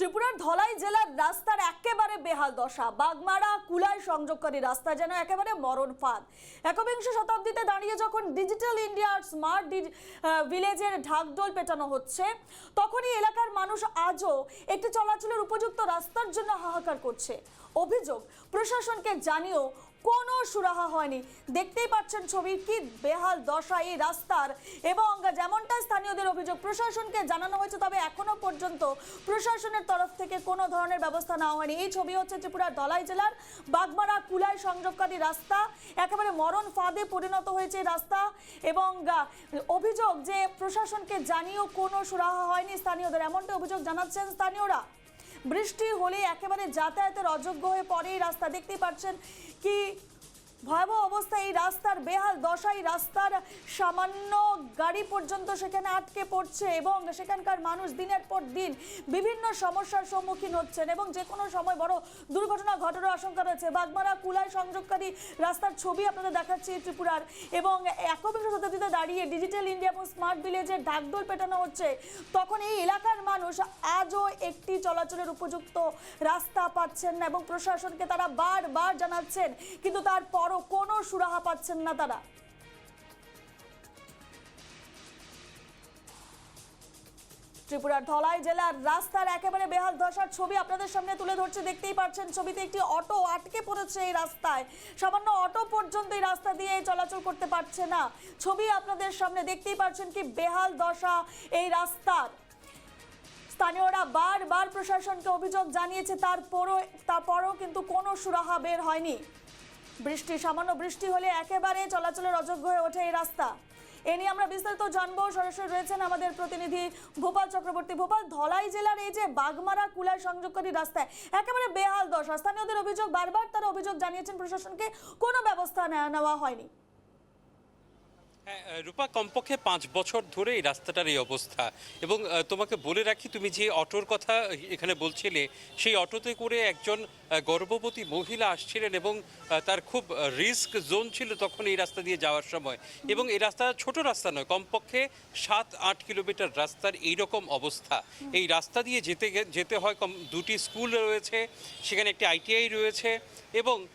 ত্রিপুরার ধলাই জেলার রাস্তার একেবারে বেহাল দশা। বাগমারা কুলায় সংযোগকারী রাস্তা যেন একেবারে মরণ ফাঁদ। একবিংশ শতাব্দীতে দাঁড়িয়ে যখন ডিজিটাল ইন্ডিয়ার স্মার্ট ভিলেজের ঢাকডোল পেটানো হচ্ছে, তখনই এলাকার মানুষ আজও একটি চলাচলের উপযুক্ত রাস্তার জন্য হাহাকার করছে। অভিযোগ, প্রশাসনকে জানিয়েও কোনো সুরাহা হয়নি। দেখতেই পাচ্ছেন ছবি কি বেহাল দশা এই রাস্তার। এবং যেমনটা স্থানীয়দের অভিযোগ, প্রশাসনকে জানানো হয়েছে, তবে এখনও পর্যন্ত প্রশাসনের তরফ থেকে কোনো ধরনের ব্যবস্থা নেওয়া হয়নি। এই ছবি হচ্ছে ত্রিপুরার দলাই জেলার বাগমারা কুলাই সংযোগকারী রাস্তা। একেবারে মরণ ফাঁদে পরিণত হয়েছে রাস্তা। এবং অভিযোগ যে প্রশাসনকে জানিয়েও কোনো সুরাহা হয়নি স্থানীয়দের, এমনটা অভিযোগ জানাচ্ছেন স্থানীয়রা। বৃষ্টি হলে একেবারে যাতায়াতের অযোগ্য হয়ে পড়ে রাস্তা। দেখতে পাচ্ছেন কি ভয়াবহ অবস্থা, এই রাস্তার বেহাল দশা এই রাস্তার সামান্য গাড়ি পর্যন্ত সেখানে আটকে পড়ছে এবং সেখানকার মানুষ দিনের পর দিন বিভিন্ন সমস্যার সম্মুখীন হচ্ছেন এবং যে কোনো সময় বড় দুর্ঘটনা, ঘটানোর আশঙ্কা রয়েছে। বাগমারা কুলায় সংযোগকারী রাস্তার ছবি আপনাদের দেখাচ্ছি ত্রিপুরার এবং একবিংশ শতাব্দীতে দাঁড়িয়ে ডিজিটাল ইন্ডিয়া এবং স্মার্ট ভিলেজের ঢাকঢোল পেটানো হচ্ছে। তখন এই এলাকার মানুষ আজও একটি চলাচলের উপযুক্ত রাস্তা পাচ্ছেন না এবং প্রশাসনকে তারা বারবার জানাচ্ছেন। কিন্তু তারপরও কোনো সুরাহা পাচ্ছেন না তারা। ত্রিপুরার ধলাই জেলার রাস্তার একেবারে বেহাল দশার ছবি আপনাদের সামনে তুলে ধরছে। দেখতেই পাচ্ছেন ছবিতে একটি অটো আটকে পড়েছে এই রাস্তায়। সামান্য অটো পর্যন্ত এই রাস্তা দিয়ে চলাচল করতে পারছে না। ছবি আপনাদের সামনে দেখতেই পাচ্ছেন কি বেহাল দশা এই রাস্তার। স্থানীয়রা বারবার প্রশাসনকে অভিযোগ জানিয়েছে, তারপরও তারপরও কিন্তু কোনো সুরাহা বের হয়নি। বৃষ্টি, সামান্য বৃষ্টি হলে একেবারে চলাচলের অযোগ্য হয়ে ওঠে এই রাস্তা। এ নিয়ে আমরা বিস্তারিত জানব। সরাসরি রয়েছেন আমাদের প্রতিনিধি ভোপাল চক্রবর্তী। ভোপাল, ধলাই জেলার এই যে বাগমারা কুলায় সংযোগকারী রাস্তায় একেবারে বেহাল দশা। স্থানীয়দের অভিযোগ বারবার তারা অভিযোগ জানিয়েছেন প্রশাসনকে। কোনো ব্যবস্থা নেওয়া- হয়নি। হ্যাঁ রূপা কমপক্ষে পাঁচ বছর ধরে এই রাস্তাটার এই অবস্থা। এবং তোমাকে বলে রাখি তুমি যে অটোর কথা এখানে বলছিলে সেই অটোতে করে একজন গর্ভবতী মহিলা আসছিলেন এবং তার খুব রিস্ক জোন ছিল তখন এই রাস্তা দিয়ে যাওয়ার সময়। এবং এই রাস্তা ছোট রাস্তা নয় কমপক্ষে সাত আট কিলোমিটার রাস্তার এইরকম অবস্থা। এই রাস্তা দিয়ে যেতে গে- যেতে হয় কম দুটি স্কুল রয়েছে সেখানে একটি আইটিআই রয়েছে এবং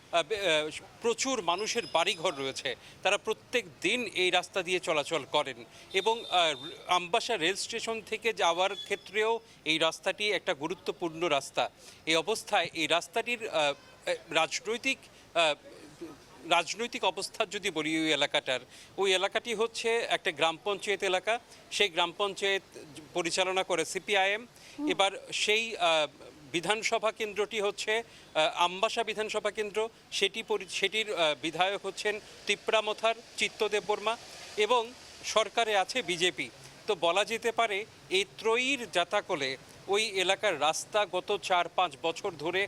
প্রচুর মানুষের বাড়িঘর রয়েছে। তারা প্রত্যেক দিন এই রাস্তা দিয়ে চলাচল করেন এবং আমবাসা রেল স্টেশন থেকে যাওয়ার ক্ষেত্রেও এই রাস্তাটি একটা গুরুত্বপূর্ণ রাস্তা। এই অবস্থায় এই রাস্তাটির রাজনৈতিক রাজনৈতিক অবস্থা যদি বলি ওই এলাকাটার ওই এলাকাটি হচ্ছে একটা গ্রাম পঞ্চায়েত এলাকা। সেই গ্রাম পঞ্চায়েত পরিচালনা করে সিপিআইএম। এবার সেই বিধানসভা কেন্দ্রটি হচ্ছে আম্বাসা বিধানসভা কেন্দ্র। সেটি সেটির বিধায়ক হচ্ছেন তিপ্রামথার চিত্তদেব বর্মা এবং সরকারে আছে বিজেপি। তো বলা যেতে পারে, এই ত্রয়ীর জাতাকলে ওই এলাকার রাস্তা গত চার পাঁচ বছর ধরে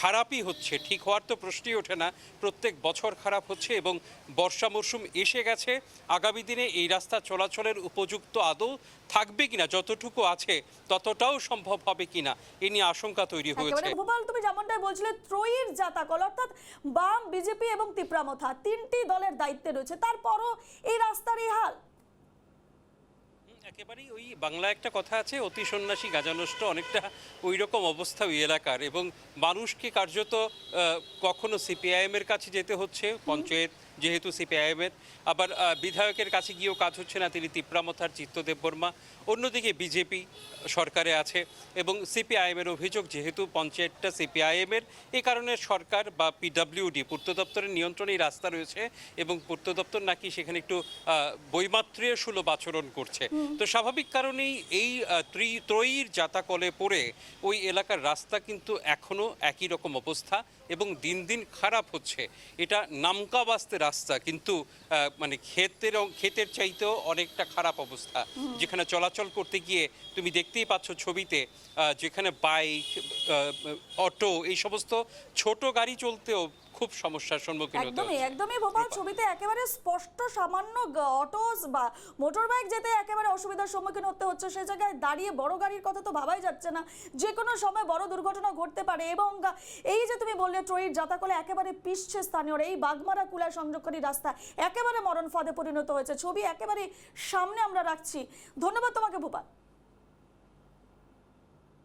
খারাপই হচ্ছে ঠিক হওয়ার তো প্রশ্নই ওঠে না। প্রত্যেক বছর খারাপ হচ্ছে এবং বর্ষা মরশুম এসে গেছে। আগামী দিনে এই রাস্তা চলাচলের উপযুক্ত আদৌ থাকবে কিনা যতটুকু আছে ততটাও সম্ভব হবে কিনা এ নিয়ে আশঙ্কা তৈরি হয়েছে। ভোপাল তুমি যেমনটাই বলছিলে ত্রয়ীর জাতাকল অর্থাৎ বাম বিজেপি এবং তিপ্রামথা তিনটি দলের দায়িত্বে রয়েছে। তারপরও এই রাস্তার এই হাল? একেবারেই ওই বাংলা একটা কথা আছে, অতি সন্ন্যাসী গাজানষ্ট অনেকটা ওই রকম অবস্থা ওই এলাকার এবং মানুষকে কার্যত কখনো সিপিআইএম এর কাছে যেতে হচ্ছে, পঞ্চায়েত যেহেতু সিপিআইএমের। আবার বিধায়কের কাছে গিয়েও কাজ হচ্ছে না তিনি তিপ্রামথার চিত্তদেব বর্মা। অন্যদিকে বিজেপি সরকারে আছে এবং সিপিআইএমের অভিযোগ যেহেতু পঞ্চায়েতটা সিপিআইএম এর এই কারণে সরকার বা পিডব্লিউডি পূর্ত দপ্তরের নিয়ন্ত্রণে এই রাস্তা রয়েছে এবং পূর্ত দপ্তর নাকি সেখানে একটু বৈমাত্রীয় সুলভ আচরণ করছে। তো স্বাভাবিক কারণেই এই ত্রি- ত্রয়ীর জাতাকলে পড়ে ওই এলাকার রাস্তা কিন্তু এখনও একই রকম অবস্থা। এবং দিন দিন খারাপ হচ্ছে। এটা নামকা বাস্তে রাস্তা কিন্তু মানে ক্ষেতের ক্ষেতের চাইতেও অনেকটা খারাপ অবস্থা। যেখানে চলাচল করতে গিয়ে তুমি দেখতেই পাচ্ছ ছবিতে যেখানে বাইক অটো এই সমস্ত ছোট গাড়ি চলতেও খুব সমস্যার সম্মুখীন হতে একদমই একদমই ভোপাল ছবিতে একেবারে স্পষ্ট সামান্য অটোস বা মোটর বাইক যেতে একেবারে অসুবিধার সম্মুখীন হতে হচ্ছে। সেই জায়গায় দাঁড়িয়ে বড় গাড়ির কথা তো ভাবাই যাচ্ছে না। যে কোনো সময় বড় দুর্ঘটনা ঘটতে পারে এবং এই যে তুমি বললে ট্রয়ির যাতাকলে একেবারে পিসছে স্থানীয়রা এই বাগমারা কুলা সংযোগকারী রাস্তা একেবারে মরণ ফাঁদে পরিণত হয়েছে। ছবি একেবারে সামনে আমরা রাখছি। ধন্যবাদ তোমাকে ভোপাল